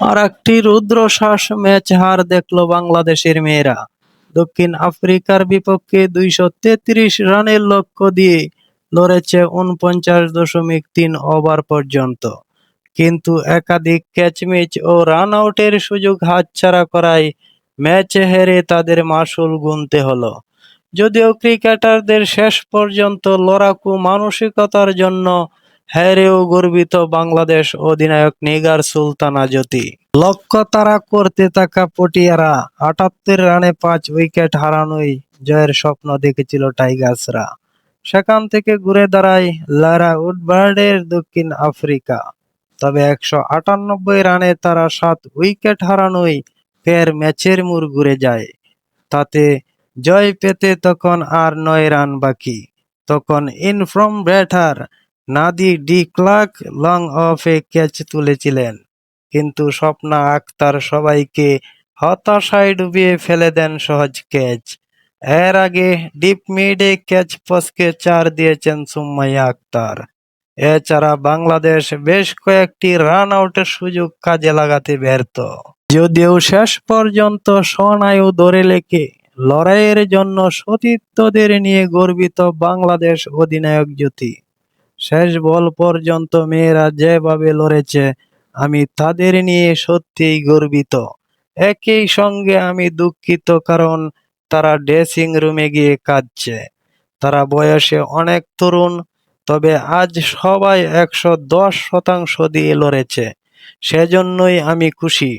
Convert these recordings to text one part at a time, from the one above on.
আর একটি রুদ্রশ্বাস ম্যাচ হার দেখল বাংলাদেশের মেয়েরা। দক্ষিণ আফ্রিকার বিপক্ষে দুইশো তেত্রিশ রানের লক্ষ্য দিয়ে লড়েছে উনপঞ্চাশ দশমিক তিন ওভার পর্যন্ত। কিন্তু একাধিক ক্যাচ ম্যাচ ও রান আউটের সুযোগ হাতছাড়া করায় ম্যাচ হেরে তাদের মাসুল গুনতে হলো। যদিও ক্রিকেটারদের শেষ পর্যন্ত লড়াকু মানসিকতার জন্য হেরেও গর্বিত বাংলাদেশ অধিনায়ক নিগার সুলতানা জ্যোতি। লক্ষ্য তারা করতে থাকা পটিয়ারা আটাত্তর রানে পাঁচ উইকেট হারানোই জয়ের স্বপ্ন দেখেছিল টাইগার্সরা। সেখান থেকে ঘুরে দাঁড়ায় লারা উডবার্ডের দক্ষিণ আফ্রিকা। তবে একশো আটানব্বই রানে তারা সাত উইকেট হারানোই ফের ম্যাচের মুর ঘুরে যায়। তাতে জয় পেতে তখন আর নয় রান বাকি। তখন inform batter Nadine de Klerk long অফে catch তুলেছিলেন, কিন্তু স্বপ্না আক্তার সবাইকে হতাশায় ডুবিয়ে ফেলে দেন সহজ ক্যাচ। এর আগে ডিপ মিডে ক্যাচ পসকে চার দিয়েছেন সুম্মাইয়া আক্তার। এছাড়া বাংলাদেশ বেশ কয়েকটি রান আউটের সুযোগ কাজে লাগাতে ব্যর্থ। যদিও শেষ পর্যন্ত স্বনায়ু ধরে লেখে, লড়াইয়ের জন্য সতীর্থদের নিয়ে গর্বিত বাংলাদেশ অধিনায়ক জ্যোতি। শেষ বল পর্যন্ত মেয়েরা যেভাবে লড়েছে, আমি তাদের নিয়ে সত্যিই গর্বিত। একই সঙ্গে আমি দুঃখিত কারণ তারা ড্রেসিং রুমে গিয়ে কাঁদছে। তারা বয়সে অনেক তরুণ, তবে আজ সবাই একশো দশ শতাংশ দিয়ে লড়েছে। সেজন্যই আমি খুশি।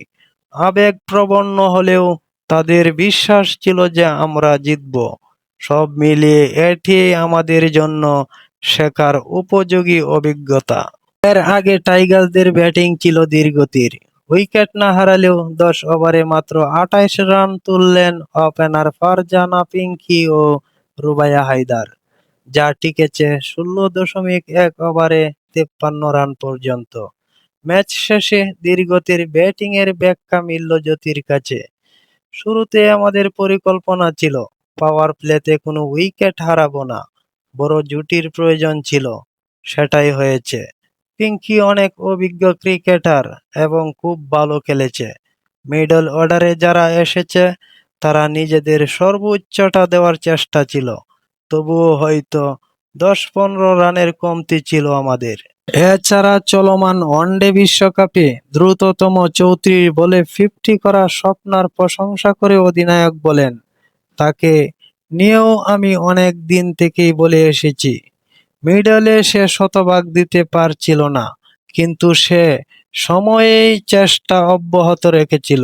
আবেগপ্রবণ হলেও তাদের বিশ্বাস ছিল যে আমরা জিতব। সব মিলিয়ে এটি আমাদের জন্য শেখার উপযোগী অভিজ্ঞতা। এর আগে টাইগার্সদের ব্যাটিং ছিল ধীরগতির। উইকেট না হারালেও দশ ওভারে মাত্র আঠাইশ রান তুললেন ওপেনার ফারজানা পিঙ্কি ও রুবাইয়া হায়দার, যা টিকেছে ষোলো দশমিক এক ওভারে তেপ্পান্ন রান পর্যন্ত। ম্যাচ শেষে ধীরগতির ব্যাটিংয়ের ব্যাখ্যা মিলল জ্যোতির কাছে। শুরুতে আমাদের পরিকল্পনা ছিল, পাওয়ার প্লেতে কোনো উইকেট হারাবো না। বড় জুটির প্রয়োজন ছিল। সেটাই হয়েছে। পিঙ্কি অনেক অভিজ্ঞ ক্রিকেটার এবং খুব ভালো খেলেছে। মিডল অর্ডারে যারা এসেছে, তারা নিজেদের সর্বোচ্চটা দেওয়ার চেষ্টা ছিল। তবুও হয়তো দশ পনেরো রানের কমতি ছিল আমাদের। এছাড়া চলমান ওয়ানডে বিশ্বকাপে দ্রুততম চৌত্রিশ বলে ফিফটি করা স্বপ্নার প্রশংসা করে অধিনায়ক বলেন। তাকে নিয়েও আমি অনেক দিন থেকেই বলে এসেছি। মিডলে সে শতভাগ দিতে পারছিল না, কিন্তু সে সময়েই চেষ্টা অব্যাহত রেখেছিল।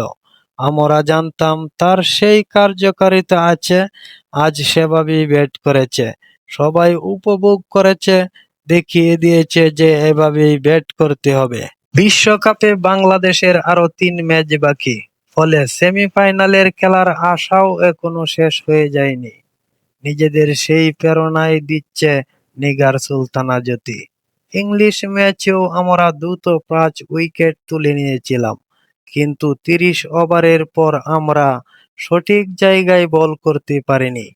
আমরা জানতাম তার সেই কার্যকারিতা আছে, আজ সেভাবেই ব্যাট করেছে। সবাই উপভোগ করেছে, দেখিয়ে দিয়েছে যে এভাবেই ব্যাট করতে হবে। বিশ্বকাপে বাংলাদেশের আরও তিন ম্যাচ বাকি। ফলে সেমিফাইনালের খেলার আশাও এখনও শেষ হয়ে যায়নি। নিজেদের সেই প্রেরণাই দিচ্ছে নিগার সুলতানা জ্যোতি। ইংলিশ ম্যাচেও আমরা দ্রুত পাঁচ উইকেট তুলে নিয়েছিলাম, কিন্তু তিরিশ ওভারের পর আমরা সঠিক জায়গায় বল করতে পারিনি,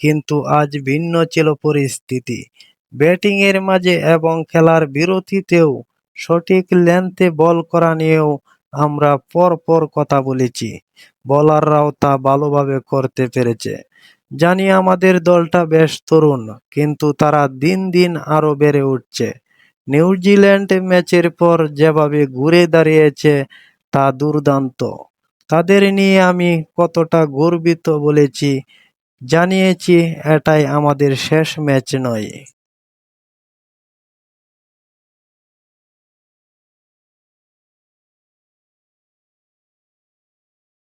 কিন্তু আজ ভিন্ন ছিল পরিস্থিতি। ব্যাটিংয়ের মাঝে এবং খেলার বিরতিতেও সঠিক লেন্থে বল করা নিয়েও আমরা পর পর কথা বলেছি। বলাররাও তা ভালোভাবে করতে পেরেছে। জানি আমাদের দলটা বেশ তরুণ, কিন্তু তারা দিন দিন আরও বেড়ে উঠছে। নিউজিল্যান্ড ম্যাচের পর যেভাবে ঘুরে দাঁড়িয়েছে, তা দুর্দান্ত। তাদের নিয়ে আমি কতটা গর্বিত বলেছি, জানিয়েছি এটাই আমাদের শেষ ম্যাচ নয়।